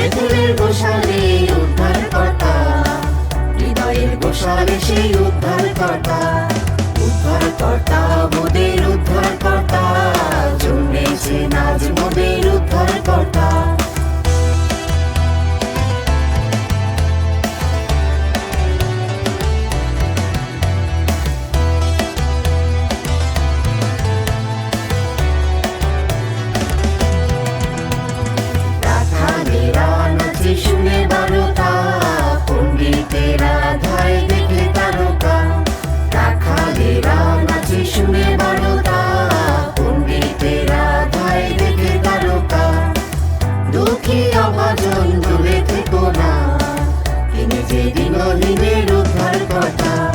তেঁতুলের গোসালে উদ্ধার কর্তা। হৃদয়ের গোসালে সেই উদ্ধার কর্তা। উদ্ধার কর্তা মোদের উদ্ধার কর্তা। রহিমের উদ্ধার কথা।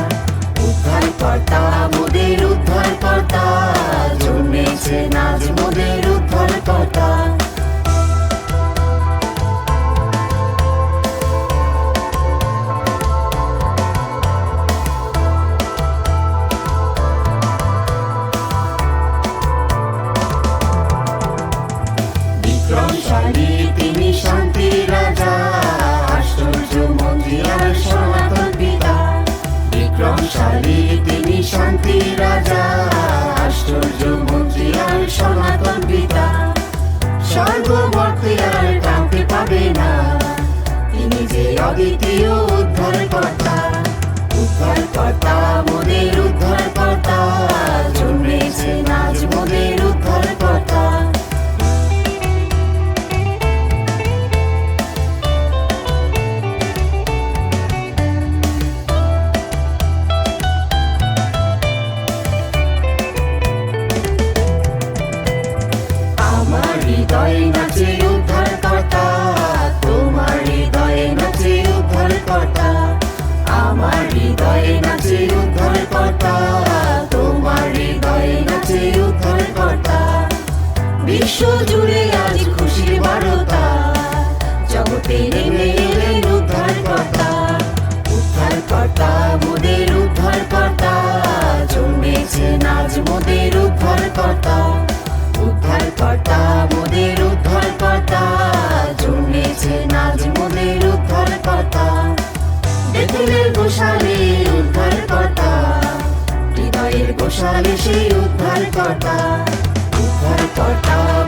সংসারী, তিনি শান্তি রাজা, আশ্চর্য মন্ত্রী আর সনাতন পিতা। স্বর্গবর্তী আর কাউকে পাবে না, তিনি যে অদ্বিতীয় উদ্ধার কর্তা উদ্ধার কর্তা উদ্ধার কর্তা গোসালে উদ্ধার কর্তা। হৃদয়ের গোসালে সেই উদ্ধার কর্তা। উদ্ধার কর্তা